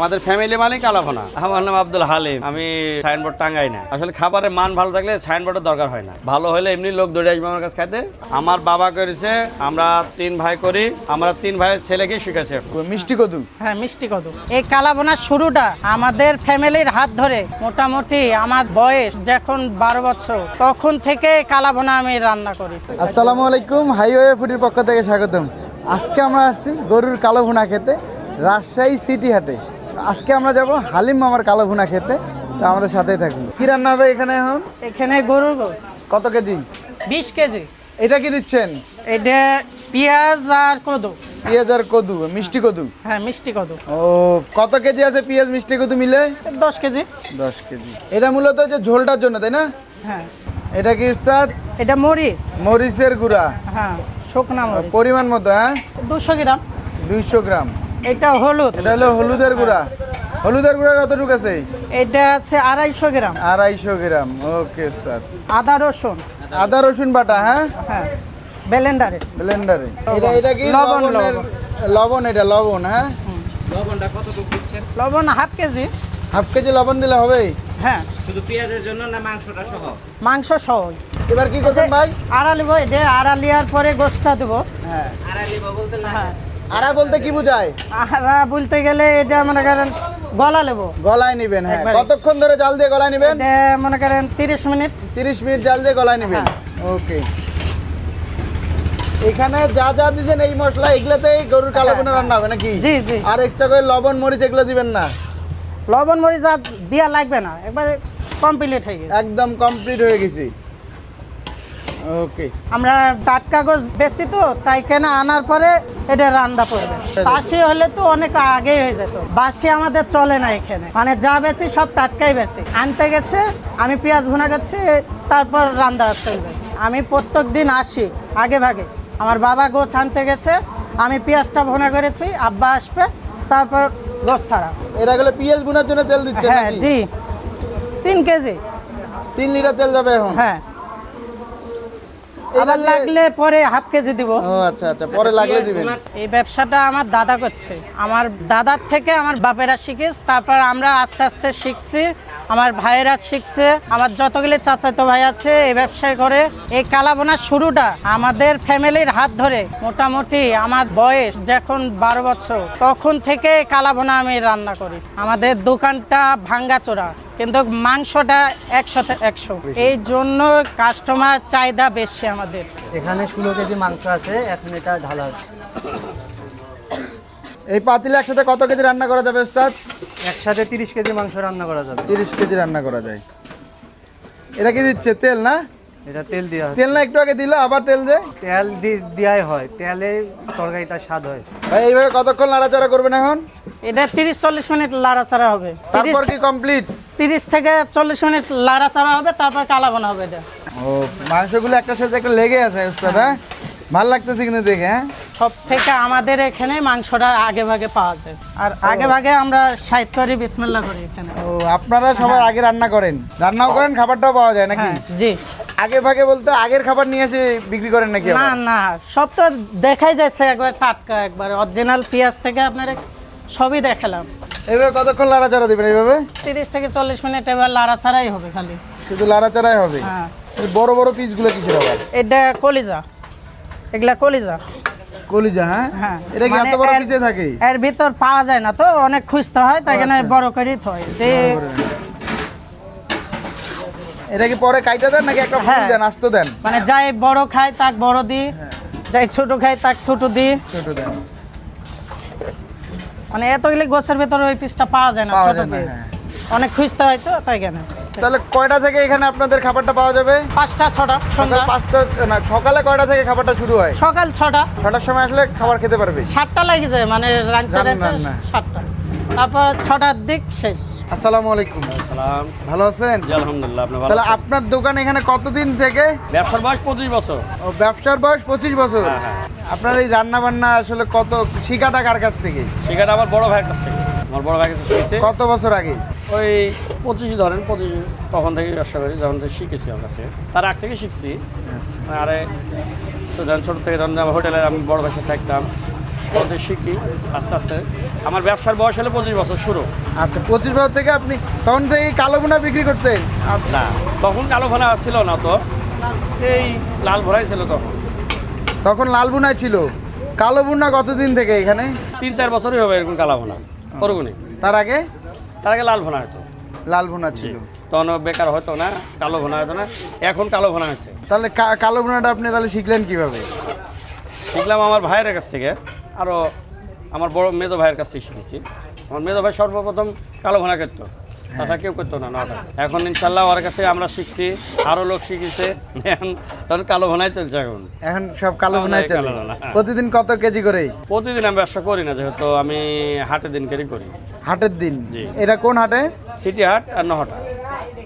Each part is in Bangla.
আমাদের ফ্যামিলি মানে কালাভোনা আমার নাম আব্দুল হালিম। আমি সাইনবোর্ড টাঙ্গাই না। আসলে খাবারের মান ভালো থাকলে সাইনবোর্ডের দরকার হয় না। ভালো হলে এমনি লোক দৌড়ে আসবে আমার কাছে খাইতে। আমার বাবা করেছে আমরা তিন ভাই করি আমরা তিন ভাইয়ের ছেলেকে শিখেছে মিষ্টি কদু? হ্যাঁ মিষ্টি কদু। এই কালাবোনার শুরুটা আমাদের ফ্যামিলির হাত ধরে। মোটামুটি আমার বয়স যখন বারো বছর তখন থেকে কালাবোনা আমি রান্না করি। আসসালামু আলাইকুম হাইওয়ে ফুডির পক্ষ থেকে স্বাগতম। আজকে আমরা আসছি গরুর কালো ভুনা খেতে রাজশাহী সিটি হাটে। আজকে আমরা যাব হালিম মামার কালো ভুনা খেতে তো আমাদের সাথেই থাকুন। কি রান্না হবে এখানে এখন? এখানে গরুর গোস কত কেজি? বিশ কেজি। এটা কি দিচ্ছেন? এটা পেঁয়াজ আর কদু। পেঁয়াজ আর কদু মিষ্টি কদু? হ্যাঁ মিষ্টি কদু। ও কত কেজি আছে পেঁয়াজ মিষ্টি কদু মিলে? দশ কেজি। দশ কেজি। এটা মূলত যে ঝোলটার জন্য তাই না? হ্যাঁ। এটা কি উস্তাদ? এটা মরিচ। মরিচের গুঁড়া। হ্যাঁ শুকনা মরিচ। পরিমাণ মতো হ্যাঁ? দুশো গ্রাম। দুইশো গ্রাম। এটা হলুদ। এটা হলো হলুদের গুঁড়া। হলুদের গুঁড়া কতটুকু আছে? এটা আছে আড়াইশো গ্রাম। আড়াইশো গ্রাম। ওকে উস্তাদ। আদা রসুন। আদা রসুন বাটা হ্যাঁ? হ্যাঁ ব্লেন্ডারে। ব্লেন্ডারে। এটা এটা কি লবণ, লবণ এটা লবণ হ্যাঁ? লবণ হাফ কেজি। হাফ কেজি লবণ দিলে হবে? হ্যাঁ। শুধু পেঁয়াজের জন্য না মাংসটা সহ? মাংস সহ। এবার কি করছেন ভাই? আড়ালিব এটা আড়ালিয়ার পরে গোষ্ঠটা দেবো। হ্যাঁ। আড়াই বলতে হ্যাঁ। আড়া বলতে কি বোঝায়? আড়া বলতে গেলে এটা মনে করেন গলা নেব। গলায় নিবেন হ্যাঁ। কতক্ষণ ধরে জাল দিয়ে গলায় নিবেন? মনে করেন তিরিশ মিনিট। তিরিশ মিনিট জাল দিয়ে গলায় নিবেন। হ্যাঁ। ওকে। এখানে যা যা দিয়েছেন এই মশলা এগুলোতেই গরুর কালো বোনা রান্না হবে নাকি? জি জি। আর এক্সট্রা করে লবণ মরিচ এগুলো দিবেন না? লবণ মরিচ আর দেওয়া লাগবে না। একবারে কমপ্লিট হয়ে গেছে। একদম কমপ্লিট হয়ে গেছি। ওকে আমরা ডাট কাগজ বেশি তো তাই কেন আনার পরে এটা রান্না পড়বে বাসি হলে তো অনেক আগেই হয়ে যেত। বাসি আমাদের চলে না এখানে। মানে যা বেশি সব টাটকাই বেশি। আনতে গেছে আমি পেঁয়াজ ভুনা করছি তারপর রান্না চলবে। আমি প্রত্যেক দিন আসি আগে ভাগে। আমার বাবা গোছ আনতে গেছে আমি পেঁয়াজটা ভুনা করে থুই আব্বা আসবে তারপর গোছ ছাড়া। এটা গেলে পিএস বুনার জন্য তেল দিচ্ছে হ্যাঁ জি। তিন কেজি। তিন লিটার তেল যাবে এখন? হ্যাঁ। আবার লাগলে পরে হাফ কেজি দিব। ও আচ্ছা আচ্ছা পরে লাগলে দিবেন। এই ব্যবসাটা আমার দাদা করছে। আমার দাদার থেকে আমার বাপেরা শিখেছে তারপর আমরা আস্তে আস্তে শিখছি আমার ভাইয়েরা শিখছে আমার যতগুলি চাচাতো ভাই আছে এই ব্যবসায় করে। এই কালাবোনার শুরুটা আমাদের ফ্যামিলির হাত ধরে। মোটামুটি আমার বয়স যখন বারো বছর তখন থেকে কালাবোনা আমি রান্না করি। আমাদের দোকানটা ভাঙ্গাচোরা। কিন্তু মাংসটা একশোতে একশো। এই জন্য কাস্টমার চাহিদা বেশি আমাদের। এখানে ষোলো কেজি মাংস আছে এখন এটা ঢালা। এই পাতিলে একসাথে কত কেজি রান্না করা যাবে উস্তাদ? একসাথে তিরিশ কেজি মাংস রান্না করা যাবে। তিরিশ কেজি রান্না করা যায়। এটা কি দিচ্ছে? তেল না? এটা তেল দেওয়া হয়। তেল না একটু আগে দিল আবার তেল দেয়? তেল দি- দেওয়াই হয়। তেলে তরকারিটা স্বাদ হয়। ভাই এইভাবে কতক্ষণ নাড়াচাড়া করবেন এখন? এটা তিরিশ চল্লিশ মিনিট লাড়াচাড়া হবে। তারপর কি কমপ্লিট তিরিশ থেকে চল্লিশ মিনিট লাড়াচাড়া হবে তারপর কালাবানো হবে এটা। ও মাংসগুলো একটার সাথে একটা লেগে আছে উস্তাদ হ্যাঁ? ভালো লাগতেছে কিন্তু দেখে হ্যাঁ? সব থেকে আমাদের এখানে মাংসটা আগে ভাগে পাওয়া যায়। আর আগে ভাগে আমরা সাহিত্য করি বিসমিল্লা করি এখানে। ও আপনারা সবার আগে রান্না করেন। রান্নাও করেন খাবারটাও পাওয়া যায় নাকি? হ্যাঁ জি। আগে ভাগে বলতে আগের খাবার নিয়ে এসে বিক্রি করেন নাকি না না সব তো দেখাই যাচ্ছে একবার টাটকা একবার অরিজিনাল পেঁয়াজ থেকে আপনার সবই দেখালাম। এইভাবে কতক্ষণ লাড়াচাড়া দিবেন এইভাবে? তিরিশ থেকে চল্লিশ মিনিট এবার লাড়াচাড়াই হবে খালি। শুধু লাড়াচাড়াই হবে? হ্যাঁ। বড় বড় পিসগুলো কিসের আবার? এটা কলিজা। এগুলা কলিজা। কলিজা হ্যাঁ? হ্যাঁ। এটা কি মানে এত বড় পিসে থাকে? এর ভিতর পাওয়া যায় না তো অনেক খুঁজতে হয় তাই জন্য আচ্ছা। বড় করেই থয়। এটা কি পরে কাইটা দেন নাকি একটা ফুল হ্যাঁ। দেন আস্ত দেন? মানে যাই বড় খায় তাক বড় দি। যাই ছোট খায় তাক ছোট দি। ছোট দেন। মানে এতগুলি গোছের ভেতরে ওই পিসটা পাওয়া যায় না ছোট পিস হ্যাঁ। অনেক খুঁজতে হয় তো তাই কেন? তাহলে কয়টা থেকে এখানে আপনাদের খাবারটা পাওয়া যাবে? পাঁচটা ছটা সন্ধ্যা। পাঁচটা না সকালে কয়টা থেকে খাবারটা শুরু হয়? সকাল ছটা। ছটার সময় আসলে খাবার খেতে পারবে। সাতটা লাগে যায় মানে রান্না। সাতটা। তারপর ছটার দিক শেষ। আসসালামু আলাইকুম। সালাম ভালো আছেন? আলহামদুলিল্লাহ আপনি ভালো তাহলে আপনার দোকান এখানে কতদিন থেকে? ব্যবসার বয়স পঁচিশ বছর। ও, ব্যবসার বয়স পঁচিশ বছর? হ্যাঁ, হ্যাঁ। আপনার এই রান্না বান্না আসলে কত শিকাটা কার কাছ থেকে? সেখানে আমার বড় ভাইয়ের কাছ থেকে। আমার বড় ভাইয়ের কাছে শিখেছে। কত বছর আগে? ওই পঁচিশ ধরেন পঁচিশ তখন থেকে ব্যবসা করি যখন থেকে শিখেছি আমার কাছে। তার আগ থেকে শিখছি। আরে তো যখন ছোটো থেকে যখন আমার হোটেলে আমি বড় ভাইয়ের থাকতাম পথে শিখি আস্তে আস্তে আমার ব্যবসার বয়স হলে পঁচিশ বছর শুরু। আচ্ছা পঁচিশ বছর থেকে আপনি তখন থেকে কালো ভুনা বিক্রি করতেন? না তখন কালো ভোনা ছিল না তো। এই লাল ভোনাই ছিল তখন। তখন লাল ভুনাই ছিল। কালো ভুনা কতদিন থেকে এখানে? তিন চার বছরই হবে এরকম কালো ভোনা। ওরকমই তার আগে? তার আগে লাল ভোনা হতো। লাল ভুনা ছিল। তখন বেকার হতো না কালো ভোনা হতো না। এখন কালো ভোনা হয়েছে তাহলে কালো ভুনাটা আপনি তাহলে শিখলেন কীভাবে? শিখলাম আমার ভাইয়ের কাছ থেকে। আরও আমার বড় মেজো ভাইয়ের কাছ শিখেছি। আমার মেজো ভাই সর্বপ্রথম কালো ঘোনা করতো তাছাড়া কেউ করতো না নটা এখন ইনশাল্লাহ ওর কাছে আমরা শিখছি আরও লোক শিখেছে। এখন তখন কালো ঘোনাই চলছে এখন। এখন সব কালো ভুনাই চলে। প্রতিদিন কত কেজি করে প্রতিদিন আমি ব্যবসা করি না যেহেতু আমি হাটে দিন কেরি করি। হাটের দিন। এটা কোন হাটে? সিটি হাট আর নহটা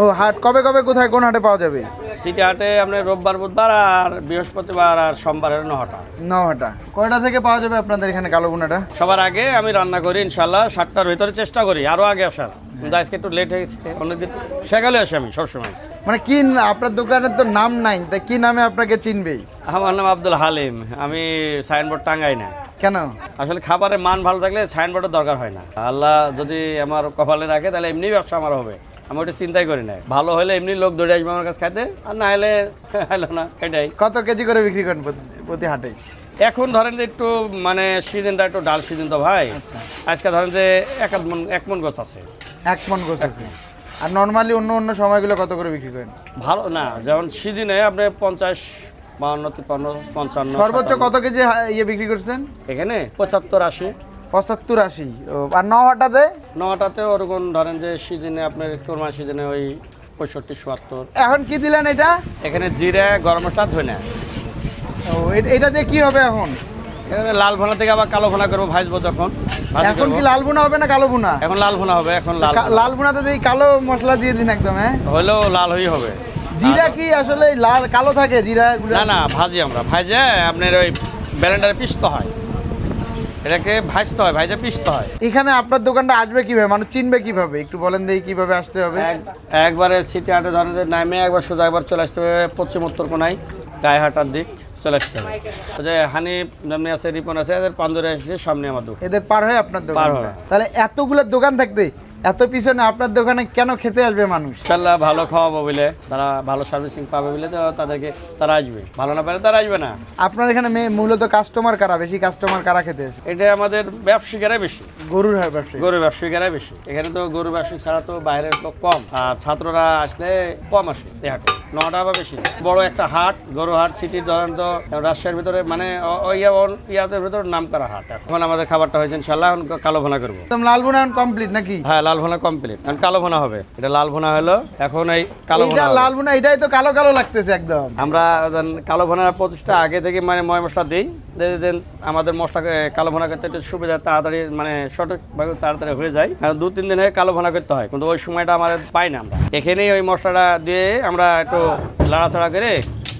ও হাট কবে কবে কোথায় কোন হাটে পাওয়া যাবে? সিটি হাটে আপনার রোববার বুধবার আর বৃহস্পতিবার আর সোমবার সোমবারের নহটা নহাটা কয়টা থেকে পাওয়া যাবে আপনাদের এখানে কালো ভুনাটা? সবার আগে আমি রান্না করি ইনশাল্লাহ সাতটার ভিতরে চেষ্টা করি। আরও আগে আসার। কিন্তু আজকে একটু লেট হয়ে গেছে অনেকদিন সেকালে আসি আমি সবসময়। মানে কি আপনার দোকানের তো নাম নাই তা কি নামে আপনাকে চিনবে? আমার নাম আব্দুল হালিম। আমি সাইনবোর্ড টাঙ্গাই না। কেন? আসলে খাবারের মান ভালো থাকলে সাইনবোর্ডের দরকার হয় না। আল্লাহ যদি আমার কপালে রাখে তাহলে এমনি ব্যবসা আমার হবে। আমি ওটা চিন্তাই করি না ভালো হলে এমনি লোক দৌড়ে আসবে আমার কাছে খাইতে আর না হলে হলো না এটাই কত কেজি করে বিক্রি করেন প্রতি- প্রতি হাটে? এখন ধরেন যে একটু মানে সিজনটা একটু ডাল সিজন তো ভাই। আজকে ধরেন যে এক মন এক মন গোছ আছে। এক মন গোছ আছে। আর নর্মালি অন্য অন্য সময়গুলো কত করে বিক্রি করেন? ভালো না যেমন সিজনে আপনি পঞ্চাশ বাউন্ন তিপ্পান্ন পঞ্চান্ন সর্বোচ্চ কত কেজি ইয়ে বিক্রি করছেন? এখানে পঁচাত্তর আশি। পঁচাত্তর আশি। আর নহাটাতে নটাতে ওরকম ধরেন যে সিজনে আপনার কোরমা সিজনে ওই পঁয়ষট্টি চুয়াত্তর এখন কি দিলেন এটা? এখানে জিরা গরম মশলা ধনে। ও এটা দিয়ে কি হবে এখন? এখানে লাল ভোনা থেকে আবার কালো ভোনা করব ভাজবো যখন। এখন কি লাল বুনা হবে না কালো বুনা এখন লাল ভোনা হবে এখন লাল লাল বুনাতে দিয়ে কালো মশলা দিয়ে দিন একদম হ্যাঁ? হলেও লাল হয়েই হবে। জিরা কি আসলে লাল কালো থাকে জিরা না না ভাজি আমরা। ভাজে আপনার ওই ব্যালেন্ডারে পিসতে হয়। এটাকে ভাজতে হয় ভাজা পিসতে হয়। এখানে আপনার দোকানটা আসবে কীভাবে? মানুষ চিনবে কীভাবে? একটু বলেন দেখি কীভাবে আসতে হবে। একবারে সিটি হাটে ধরেন নামে একবার সোজা একবার চলে আসতে হবে পশ্চিম উত্তর কোনায় গায়েহাটার দিক চলে আসতে হবে। যে হানি যেমনি আছে রিপন আছে এদের পান্দরে এসে সামনে আমার দোকান। এদের পার হয়ে আপনার দোকান পার হয়। তাহলে এতগুলো দোকান থাকতে এত পিছনে আপনার দোকানে কেন খেতে আসবে মানুষ? ইনশাল্লাহ ভালো খাওয়াবো বলে তারা ভালো সার্ভিসিং পাবে বলে তো তাদেরকে তারা আসবে। ভালো না পেলে তারা আসবে না। আপনার এখানে মূলত কাস্টমার কারা? বেশি কাস্টমার কারা খেতে আসে? এটা আমাদের ব্যবসায়িকেরাই বেশি। গরুর ব্যবসায়ী। গরু ব্যবসায়িকেরাই বেশি। এখানে তো গরু ব্যবসায়িক ছাড়া তো বাইরের লোক কম। আর ছাত্ররা আসলে কম আসে এই হাটে নটা বা বেশি। বড় একটা হাট গরু হাট সিটির ধরেন তো রাজশাহীর ভিতরে মানে ইয়া ইয়াদের ভিতরে নাম করা হাট। এখন আমাদের খাবারটা হয়েছে ইনশাল্লাহ কালো ভোনা করব। একদম লাল বোনা কমপ্লিট নাকি? হ্যাঁ লাল ভোনা কমপ্লিট এখন কালো ভোনা হবে। এটা লাল ভোনা হলো এখন এই কালো ভোনা লাল বোনা এটাই তো কালো কালো লাগতেছে একদম। আমরা কালো ভোনার পঁচিশটা আগে থেকে মানে ময় মশলা দিই দেন আমাদের মশলা কালো ভোনা করতে একটু সুবিধা তাড়াতাড়ি মানে সঠিকভাবে তাড়াতাড়ি হয়ে যায়। কারণ দু তিন দিনে কালো ভোনা করতে হয় কিন্তু ওই সময়টা আমাদের পাই না আমরা। এখানেই ওই মশলাটা দিয়ে আমরা একটু লাড়াচাড়া করে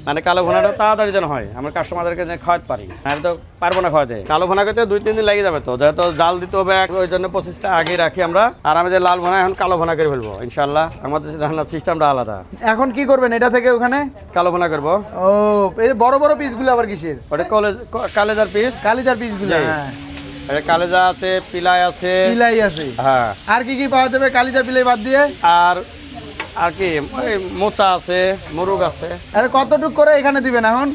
মানে কালো ভোনাটা তাড়াতাড়ি যেন হয় আমরা কাস্টমারদেরকে যেন খাওয়াতে পারি। নাহলে তো পারব না খাওয়াতে। কালো ভোনা করতে দুই তিন দিন লেগে যাবে তো যেহেতু জাল দিতে হবে ওই জন্য পঁচিশটা আগে রাখি আমরা। আর আমাদের লাল ভোনা এখন কালো ভোনা করে ফেলব ইনশাল্লাহ আমাদের রান্নার সিস্টেমটা আলাদা। এখন কি করবেন এটা থেকে ওখানে? কালো ভোনা করব। ও এই বড় বড় পিসগুলো আবার কিসের? ওটা কলেজ কালেজার পিস কালিজার পিসগুলো। হ্যাঁ। কালেজা আছে পিলাই আছে। পিলাই আছে। হ্যাঁ। আর কি কি পাওয়া যাবে কালিজা পিলাই বাদ দিয়ে? আর আর কি ওই মোচা আছে মুরুগ আছে। আরে কতটুক করে এখানে দিবেন এখন?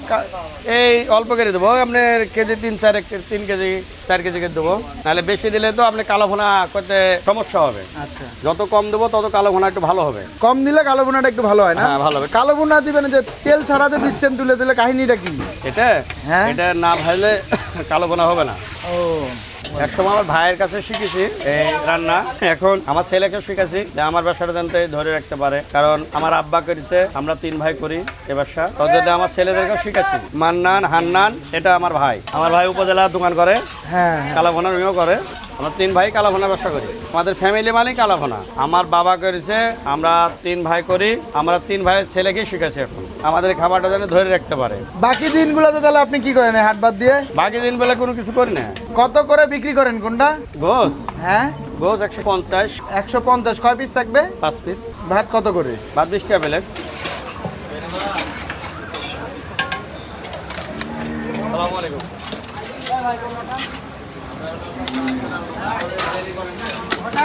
এই অল্প করে দেবো আপনার কেজি তিন চার তিন কেজি চার কেজি করে দেবো। নাহলে বেশি দিলে তো আপনি কালো ভোনা করতে সমস্যা হবে। আচ্ছা। যত কম দেবো তত কালো ভোনা একটু ভালো হবে। কম দিলে কালো বোনাটা একটু ভালো হয় না? হ্যাঁ ভালো হবে। কালো বোনা দিবেন যে তেল ছাড়াতে দিচ্ছেন তুলে তুলে কাহিনীটা কি? এটা? হ্যাঁ। এটা না ভাজলে কালো ভোনা হবে না। ও। এক সময় আমার ভাইয়ের কাছে শিখেছি এই রান্না। এখন আমার ছেলেকে শিখেছি যে আমার ব্যবসাটা জানতে ধরে রাখতে পারে। কারণ আমার আব্বা করেছে আমরা তিন ভাই করি এ ব্যবসা তদের আমার ছেলেদেরকে শিখেছি মান্নান হান্নান এটা আমার ভাই। আমার ভাই উপজেলা দোকান করে হ্যাঁ কালাভনার রুমিও করে। আমরা তিন ভাই কালাভোনা ব্যবসা করি। আমাদের ফ্যামিলি মানে কালাভোনা। আমার বাবা করেছে আমরা তিন ভাই করি আমরা তিন ভাইয়ের ছেলেকে শিখেছি এখন। আমাদের খাবারটা যেন ধরে রাখতে পারে। বাকি দিনগুলোতে তাহলে আপনি কি করেন হাট বাদ দিয়ে? বাকি দিন বেলা কোনো কিছু করি না। কত করে বিক্রি করেন কোনটা? গোস। হ্যাঁ? গোস একশো পঞ্চাশ। একশো পঞ্চাশ। কয় পিস থাকবে? পাঁচ পিস ভাত কত করে? বাদ বিশ টাকা প্লেট হয়ে গেছে এই যে হয়ে গেছে আয় ভালো দাদা দাদা দাদা কেন দাদা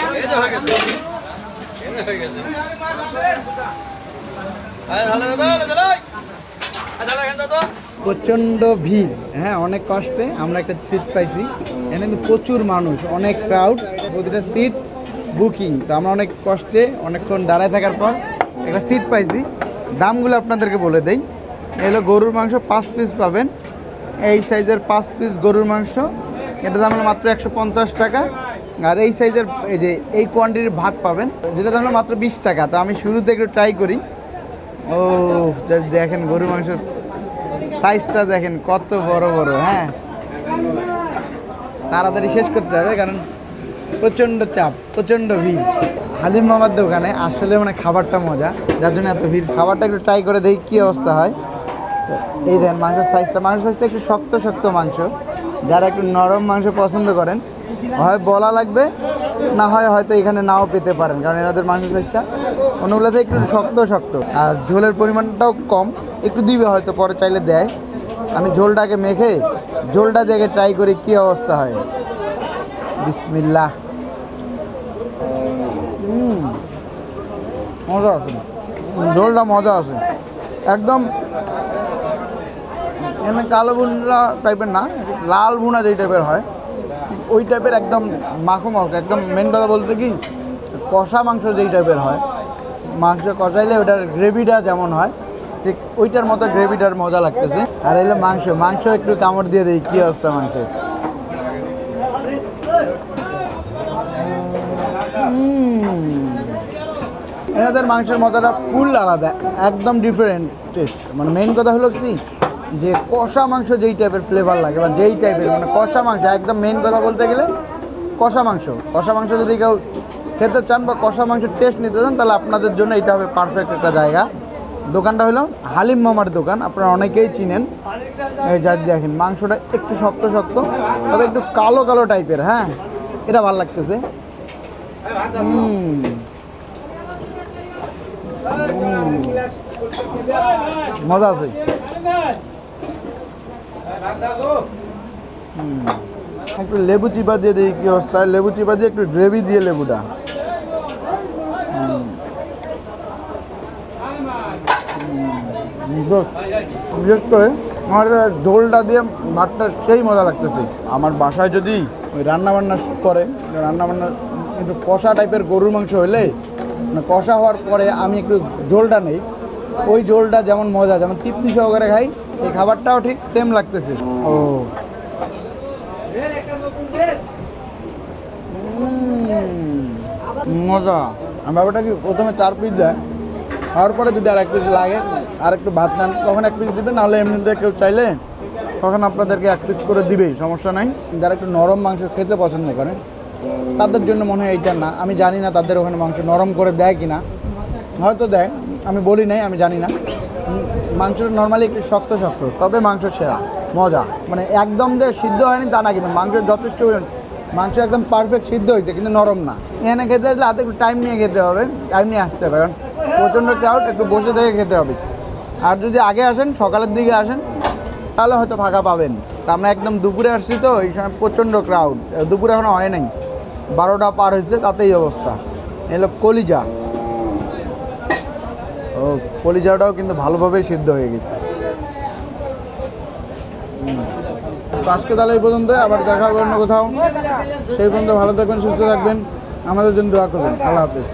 প্রচণ্ড ভিড়। হ্যাঁ অনেক কষ্টে আমরা একটা সিট পাইছি। এখানে কিন্তু প্রচুর মানুষ, অনেক ক্রাউড প্রতিটা সিট বুকিং তো আমরা অনেক কষ্টে, অনেকক্ষণ দাঁড়ায় থাকার পর একটা সিট পাইছি। দামগুলো আপনাদেরকে বলে দেই। এগুলো গরুর মাংস পাঁচ পিস পাবেন। এই সাইজের পাঁচ পিস গরুর মাংস। এটা দাম মাত্র একশো পঞ্চাশ টাকা। আর এই সাইজের, এই যে এই কোয়ান্টিটির ভাত পাবেন, যেটা হলো মাত্র বিশ টাকা। তো আমি শুরুতে একটু ট্রাই করি। ও দেখেন গরুর মাংসের সাইজটা দেখেন, কত বড় বড় হ্যাঁ। তাড়াতাড়ি শেষ করতে হবে, কারণ প্রচণ্ড চাপ, প্রচণ্ড ভিড়। হালিম মামার দোকানে আসলে মানে খাবারটা মজা, যার জন্য এত ভিড়। খাবারটা একটু ট্রাই করে দেখি কী অবস্থা হয়। এই দেন, মাংসের সাইজটা মাংসের সাইজটা একটু শক্ত শক্ত মাংস। যারা একটু নরম মাংস পছন্দ করেন হয় বলা লাগবে, না হয় হয়তো এখানে নাও পেতে পারেন, কারণ এনাদের মাংসের সাইজটা অন্যগুলোতে একটু শক্ত শক্ত। আর ঝোলের পরিমাণটাও কম, একটু দিবে হয়তো, পরে চাইলে দেয়। আমি ঝোলটাকে মেখে, ঝোলটা দেখে ট্রাই করি কী অবস্থা হয়। বিসমিল্লাহ। মজা আছে ঝোলটা মজা আছে একদম এখানে কালো ভুনা টাইপের না, লাল বুনা যেই টাইপের হয়। ওই টাইপের একদম মাখো মাখো, একদম মেন কথা বলতে কি, কষা মাংস যেই টাইপের হয়, মাংস কষাইলে ওটার গ্রেভিটা যেমন হয়, ঠিক ওইটার মতো গ্রেভিটার মজা লাগতেছে। আর এলো মাংস মাংস একটু কামড় দিয়ে দিই, কী অবস্থা মাংসের? এনাদের মাংসের মজাটা ফুল আলাদা, একদম ডিফারেন্ট টেস্ট মানে মেইন কথা হলো কি যে কষা মাংস যেই টাইপের ফ্লেভার লাগে বা যেই টাইপের মানে কষা মাংস, একদম মেন কথা বলতে গেলে কষা মাংস। কষা মাংস যদি কেউ খেতে চান বা কষা মাংসের টেস্ট নিতে চান, তাহলে আপনাদের জন্য এটা হবে পারফেক্ট একটা জায়গা। দোকানটা হলো হালিম মামার দোকান, আপনারা অনেকেই চিনেন। যা দেখেন, মাংসটা একটু শক্ত শক্ত, তবে একটু কালো কালো টাইপের হ্যাঁ? এটা ভালো লাগতেছে। মজা আছে। একটু লেবু চিপা দিয়ে দিই কি অবস্থা। লেবু চিপা দিয়ে একটু গ্রেভি দিয়ে লেবুটা। বিশেষ করে আমার ঝোলটা দিয়ে ভাতটা সেই মজা লাগতেছে। আমার বাসায় যদি ওই রান্নাবান্না করে, রান্নাবান্না একটু কষা টাইপের গরুর মাংস হইলে মানে কষা হওয়ার পরে আমি একটু ঝোলটা নেই। ওই ঝোলটা যেমন মজা, যেমন তৃপ্তি সহকারে খাই এই খাবারটাও ঠিক সেম লাগতেছে। ও। মজা। আর ব্যাপারটা কি প্রথমে চার পিস দেয় খাওয়ার পরে যদি আর এক পিস লাগে আর একটু ভাত নেন তখন এক পিস দিবে নাহলে এমনিতে কেউ চাইলে তখন আপনাদেরকে এক পিস করে দিবেই সমস্যা নাই। যারা একটু নরম মাংস খেতে পছন্দ করে তাদের জন্য মনে হয় এইটা না। আমি জানি না তাদের ওখানে মাংস নরম করে দেয় কি না হয়তো দেয় আমি বলি নাই আমি জানি না। মাংসটা নর্মালি একটু শক্ত শক্ত, তবে মাংস সেরা, মজা। মানে একদম যে সিদ্ধ হয়নি তা না, কিন্তু মাংস যথেষ্ট মাংস একদম পারফেক্ট সিদ্ধ হয়েছে, কিন্তু নরম না। এখানে খেতে আসলে হাতে একটু টাইম নিয়ে খেতে হবে টাইম নিয়ে আসতে হবে, কারণ প্রচণ্ড ক্রাউড একটু বসে থেকে খেতে হবে। আর যদি আগে আসেন, সকালের দিকে আসেন, তাহলে হয়তো ফাঁকা পাবেন। তা আমরা একদম দুপুরে আসছি তো, এই সময় প্রচণ্ড ক্রাউড দুপুরে এখনও হয় নাই। বারোটা পার হয়েছে, তাতেই অবস্থা। এলো কলিজা। কলিজাটাও কিন্তু ভালোভাবেই সিদ্ধ হয়ে গেছে। আজকে তাহলে এই পর্যন্ত আবার দেখা হবে অন্য কোথাও। সেই পর্যন্ত ভালো থাকবেন, সুস্থ থাকবেন। আমাদের জন্য দোয়া করবেন। আল্লাহ হাফিজ।